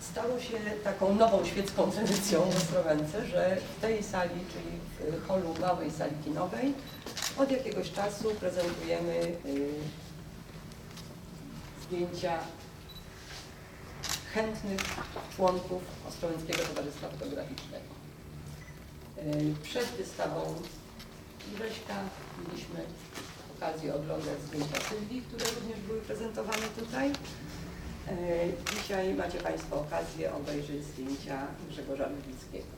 Stało się taką nową świecką tradycją w Ostrołęce, że w tej sali, czyli w holu małej sali kinowej, od jakiegoś czasu prezentujemy y, zdjęcia chętnych członków Ostrołęckiego Towarzystwa Fotograficznego. Y, Przed wystawą Grześka mieliśmy okazję oglądać zdjęcia Sylwii, które również były prezentowane tutaj. E, Dzisiaj macie Państwo okazję obejrzeć zdjęcia Grzegorza Lewickiego.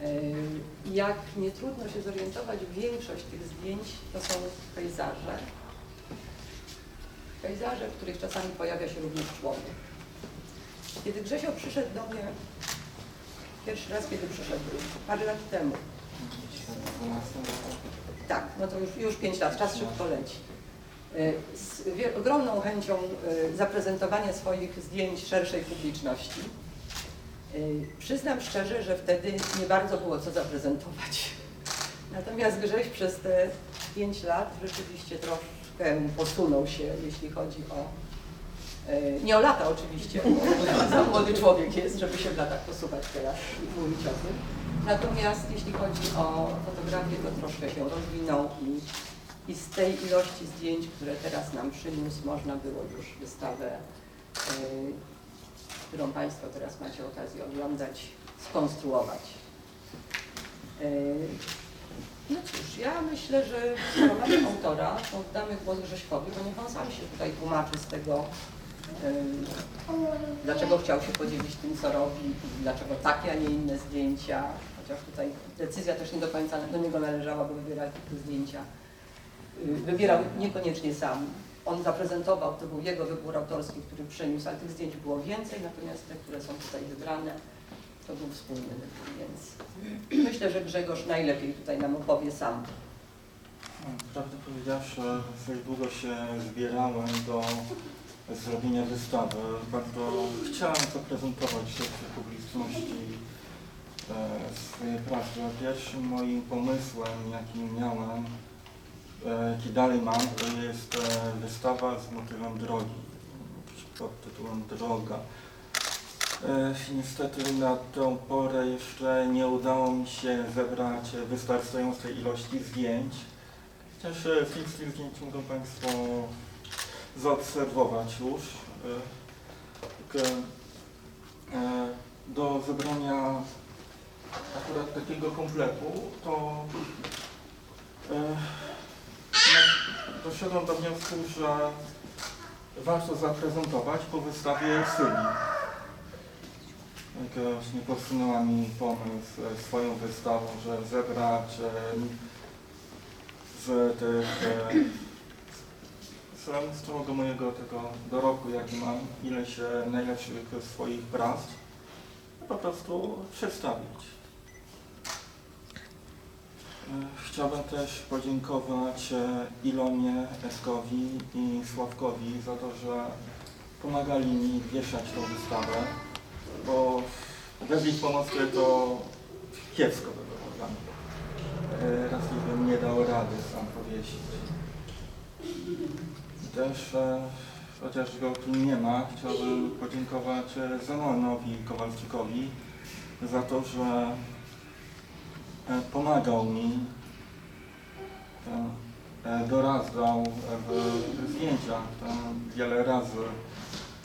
E, Jak nie trudno się zorientować, większość tych zdjęć to są pejzaże. Pejzaże, w których czasami pojawia się również człowiek. Kiedy Grzesio przyszedł do mnie, pierwszy raz kiedy przyszedł, parę lat temu, tak, no to już, już 5 lat, czas szybko leci. Y, Z ogromną chęcią y, zaprezentowania swoich zdjęć szerszej publiczności. Y, Przyznam szczerze, że wtedy nie bardzo było co zaprezentować. Natomiast Grześ przez te 5 lat rzeczywiście troszkę posunął się, jeśli chodzi o... Nie o lata oczywiście, bo za młody człowiek jest, żeby się w latach posuwać teraz i mówić o tym. Natomiast jeśli chodzi o fotografię, to troszkę się rozwinął i, i z tej ilości zdjęć, które teraz nam przyniósł, można było już wystawę, y, którą Państwo teraz macie okazję oglądać, skonstruować. Y, no cóż, ja myślę, że skoro mamy autora, to oddamy głos Grześkowi, bo niech on sam się tutaj tłumaczy z tego, y, dlaczego chciał się podzielić tym, co robi, dlaczego takie, a nie inne zdjęcia, chociaż tutaj decyzja też nie do końca do niego należała, bo wybierał te zdjęcia. Y, Wybierał niekoniecznie sam. On zaprezentował, to był jego wybór autorski, który przyniósł, ale tych zdjęć było więcej, natomiast te, które są tutaj wybrane, to był wspólny wybór, więc myślę, że Grzegorz najlepiej tutaj nam opowie sam. Prawdę powiedziawszy, dość długo się zbierałem do zrobienia wystawy. Bardzo chciałem zaprezentować szerszej publiczności e, swoje prace. Pierwszym moim pomysłem, jaki miałem, dalej mam, to jest e, wystawa z motywem drogi, pod tytułem Droga. E, Niestety na tę porę jeszcze nie udało mi się zebrać wystarczającej ilości zdjęć. Chociaż e, z tych zdjęć mogą Państwo zaobserwować już. Do zebrania akurat takiego kompletu to doszedłem do wniosku, że warto zaprezentować po wystawie. Jak właśnie podsunęła mi pomysł e, swoją wystawą, że zebrać e, z tych e, z, całego mojego tego dorobku, jaki mam, ileś e, najlepszych swoich prac, po prostu przedstawić. E, Chciałbym też podziękować e, Ilonie, Eskowi i Sławkowi za to, że pomagali mi wieszać tą wystawę, bo bez ich pomocy to kiepsko by było dla mnie. E, bym nie dał rady sam powiesić. Też, e, chociaż go tu nie ma, chciałbym podziękować Zenonowi Kowalczykowi za to, że pomagał mi, doradzał w zdjęciach. Wiele razy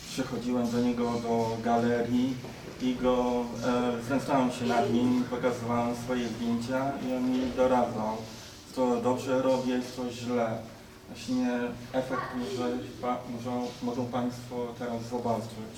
przychodziłem do niego do galerii i go e, się nad nim, pokazywałem swoje zdjęcia i on mi doradzał, co dobrze robię, co źle. Właśnie efekt może, może, mogą Państwo teraz zobaczyć.